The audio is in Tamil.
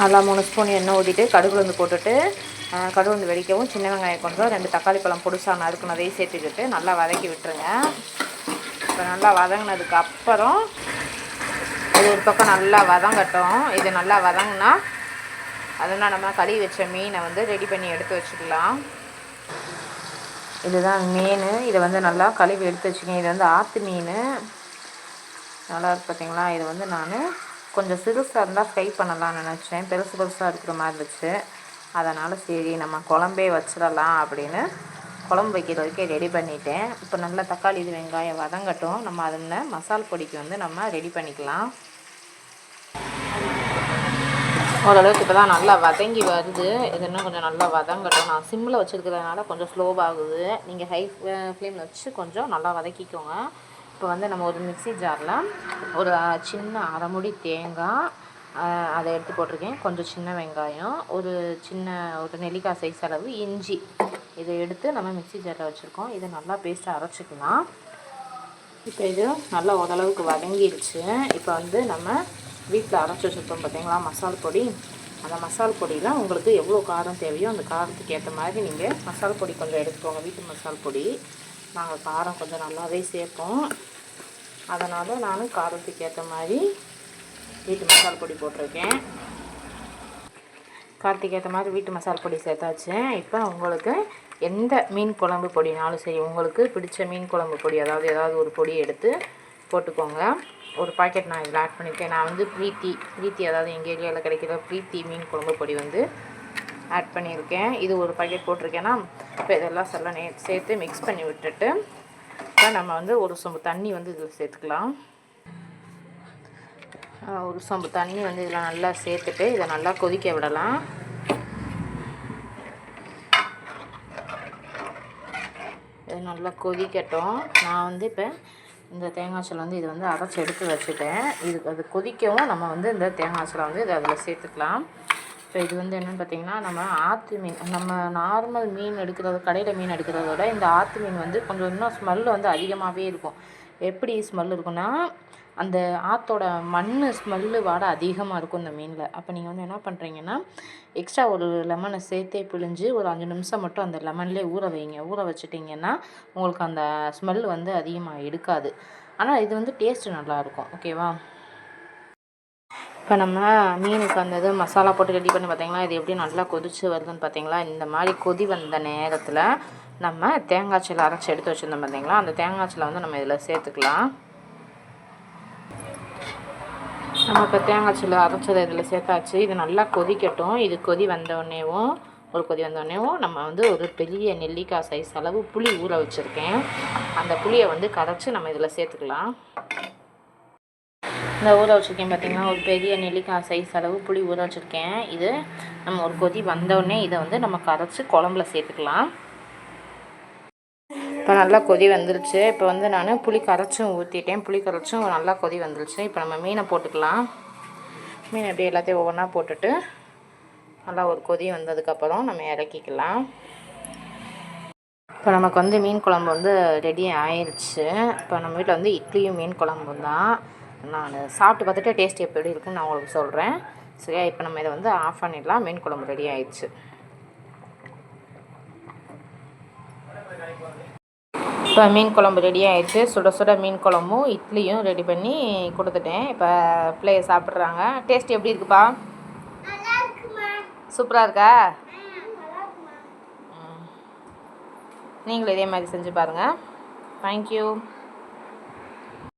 நல்லா மூணு ஸ்பூன் எண்ணெய் ஊற்றிட்டு கடுகு வந்து போட்டுட்டு கடுகு வந்து வெடிக்கவும் சின்ன வெங்காயம் கொண்டு ரெண்டு தக்காளி பழம் பொடிசா நறுக்குனதையும் சேர்த்துக்கிட்டு நல்லா வதக்கி விட்டுருங்க. இப்போ நல்லா வதங்கினதுக்கு அப்புறம் இது ஒரு பக்கம் நல்லா வதங்கட்டும். இது நல்லா வதங்கினா அதெல்லாம் நம்ம கழுவி வச்ச மீனை வந்து ரெடி பண்ணி எடுத்து வச்சுக்கலாம். இதுதான் மீன். இதை வந்து நல்லா கழுவி எடுத்து வச்சுக்கேன் இது வந்து ஆற்று மீன். நல்லா இருக்கு பார்த்தீங்களா இது வந்து நான் கொஞ்சம் சிறுசாக இருந்தால் ஃப்ரை பண்ணலாம்னு நினச்சேன். பெருசு பெருசாக இருக்கிற மாதிரி இருந்துச்சு. அதனால் சரி நம்ம குழம்பே வச்சிடலாம் அப்படின்னு குழம்பு வைக்கிறதுக்கே ரெடி பண்ணிட்டேன். இப்போ நல்லா தக்காளி இது வெங்காயம் வதங்கட்டும். நம்ம அதில் மசால் பொடிக்கு வந்து நம்ம ரெடி பண்ணிக்கலாம். ஓரளவுக்கு இப்போ தான் நல்லா வதங்கி வருது. இது இன்னும் கொஞ்சம் நல்லா வதங்கட்டும். நான் சிம்மில் வச்சுருக்கிறதுனால கொஞ்சம் ஸ்லோவாகுது நீங்கள் ஹை ஃப்ளேமில் வச்சு கொஞ்சம் நல்லா வதக்கிக்கோங்க. இப்போ வந்து நம்ம ஒரு மிக்ஸி ஜாரில் ஒரு சின்ன அரைமுடி தேங்காய் அதை எடுத்து போட்டிருக்கேன். கொஞ்சம் சின்ன வெங்காயம் ஒரு சின்ன ஒரு நெல்லிக்காய் சைஸ் அளவு இஞ்சி. இதை எடுத்து நம்ம மிக்சி ஜாரில் வச்சுருக்கோம். இதை நல்லா பேஸ்ட்டாக அரைச்சிக்கலாம். இப்போ இது நல்லா ஓரளவுக்கு வதங்கிடுச்சு இப்போ வந்து நம்ம வீட்டில் அரைச்சி வச்சுருக்கோம் பார்த்தீங்களா? மசால் பொடி. அந்த மசால் பொடியில் உங்களுக்கு எவ்வளோ காரம் தேவையோ அந்த காரத்துக்கு ஏற்ற மாதிரி நீங்கள் மசால் பொடி கொஞ்சம் எடுத்துக்கோங்க. வீட்டு மசால் பொடி. நாங்கள் காரம் கொஞ்சம் நல்லாவே சேர்ப்போம். அதனால் நான் காரத்துக்கு ஏற்ற மாதிரி வீட்டு மசால் பொடி போட்டிருக்கேன். காரத்துக்கு ஏற்ற மாதிரி வீட்டு மசால் பொடி சேர்த்தாச்சு. இப்போ உங்களுக்கு எந்த மீன் குழம்பு பொடினாலும் சரி உங்களுக்கு பிடிச்ச மீன் குழம்பு பொடி அதாவது ஏதாவது ஒரு பொடி எடுத்து போட்டுக்கோங்க. ஒரு பாக்கெட் நான் இதில் ஆட் பண்ணியிருக்கேன். நான் வந்து ப்ரீத்தி ப்ரீத்தி அதாவது எங்கள் ஏரியாவில் கிடைக்கிற ப்ரீத்தி மீன் குழம்பு பொடி வந்து ஆட் பண்ணியிருக்கேன். இது ஒரு பாக்கெட் போட்டிருக்கேன்னா இப்போ இதெல்லாம் சொல்ல நே சேர்த்து மிக்ஸ் பண்ணி விட்டுட்டு இப்போ நம்ம வந்து ஒரு சொம்பு தண்ணி வந்து இதில் சேர்த்துக்கலாம். ஒரு சொம்பு தண்ணி வந்து இதில் நல்லா சேர்த்துட்டு இதை நல்லா கொதிக்க விடலாம். இது நல்லா கொதிக்கட்டும். நான் வந்து இப்போ இந்த தேங்காய் சல் வந்து இது வந்து அரைச்சி எடுத்து வச்சுட்டேன். இதுக்கு அது கொதிக்கவும் நம்ம வந்து இந்த தேங்காய் சலை வந்து இதை அதில் சேர்த்துக்கலாம். இப்போ இது வந்து என்னென்னு பார்த்தீங்கன்னா நம்ம ஆற்று மீன் நம்ம நார்மல் மீன் எடுக்கிறத கடையில் மீன் எடுக்கிறத விட இந்த ஆற்று மீன் வந்து கொஞ்சம் இன்னும் ஸ்மெல் வந்து அதிகமாகவே இருக்கும். எப்படி ஸ்மெல் இருக்குன்னா அந்த ஆற்றோட மண் ஸ்மெல்லு வாடை அதிகமாக இருக்கும் இந்த மீனில். அப்போ நீங்கள் வந்து என்ன பண்ணுறீங்கன்னா எக்ஸ்ட்ரா ஒரு லெமனை சேர்த்தே பிழிஞ்சு ஒரு அஞ்சு நிமிஷம் மட்டும் அந்த லெமன்லேயே ஊற வைங்க. ஊற வச்சிட்டிங்கன்னா உங்களுக்கு அந்த ஸ்மெல் வந்து அதிகமாக எடுக்காது. ஆனால் இது வந்து டேஸ்ட்டு நல்லாயிருக்கும் ஓகேவா இப்போ நம்ம மீனுக்கு அந்த இது மசாலா போட்டு ரெடி பண்ணி பார்த்திங்களா? இது எப்படி நல்லா கொதிச்சு வருதுன்னு பார்த்தீங்களா? இந்த மாதிரி கொதி வந்த நேரத்தில் நம்ம தேங்காய் சீலை அரைச்சி எடுத்து வச்சுருந்தோம் பார்த்தீங்களா? அந்த தேங்காய் சீலை வந்து நம்ம இதில் சேர்த்துக்கலாம். நம்ம இப்போ தேங்காய் சீலை அரைச்சதை இதில் சேர்த்தாச்சு. இது நல்லா கொதிக்கட்டும். இது கொதி வந்தோடனேவும் ஒரு கொதி வந்தோடனேவும் நம்ம வந்து ஒரு பெரிய நெல்லிக்காய் சைஸ் அளவு புளி ஊற வச்சுருக்கேன். அந்த புளியை வந்து கரைச்சி நம்ம இதில் சேர்த்துக்கலாம். இந்த ஊற வச்சுருக்கேன் பார்த்தீங்கன்னா ஒரு பெரிய நெல்லிக்காய் சைஸ் அளவு புளி ஊற வச்சுருக்கேன். இது நம்ம ஒரு கொதி வந்தோடனே இதை வந்து நம்ம கரைச்சி குழம்புல சேர்த்துக்கலாம். இப்போ நல்லா கொதி வந்துருச்சு. இப்போ வந்து நான் புளி கரைச்சும் ஊற்றிட்டேன் புளி கரைச்சும் நல்லா கொதி வந்துருச்சு. இப்போ நம்ம மீனை போட்டுக்கலாம். மீன் அப்படியே எல்லாத்தையும் ஒவ்வொன்றா போட்டுட்டு நல்லா ஒரு கொதி வந்ததுக்கப்புறம் நம்ம இறக்கிக்கலாம். இப்போ நமக்கு வந்து மீன் குழம்பு வந்து ரெடி ஆயிடுச்சு இப்போ நம்ம வீட்டில் வந்து இட்லியும் மீன் குழம்பு தான். நான் சாப்பிட்டு பார்த்துட்டு டேஸ்ட் எப்படி இருக்குன்னு நான் உங்களுக்கு சொல்கிறேன் சரியா? இப்போ நம்ம இதை வந்து ஆஃப் பண்ணிடலாம். மீன் குழம்பு ரெடி ஆயிடுச்சு. இப்போ மீன் குழம்பு ரெடி ஆயிடுச்சு. சுட சுட மீன் குழம்பும் இட்லியும் ரெடி பண்ணி கொடுத்துட்டேன். இப்போ பிள்ளைய சாப்பிட்றாங்க. டேஸ்ட் எப்படி இருக்குப்பா? சூப்பராக இருக்கா. நீங்களும் இதே மாதிரி செஞ்சு பாருங்கள் தேங்க்யூ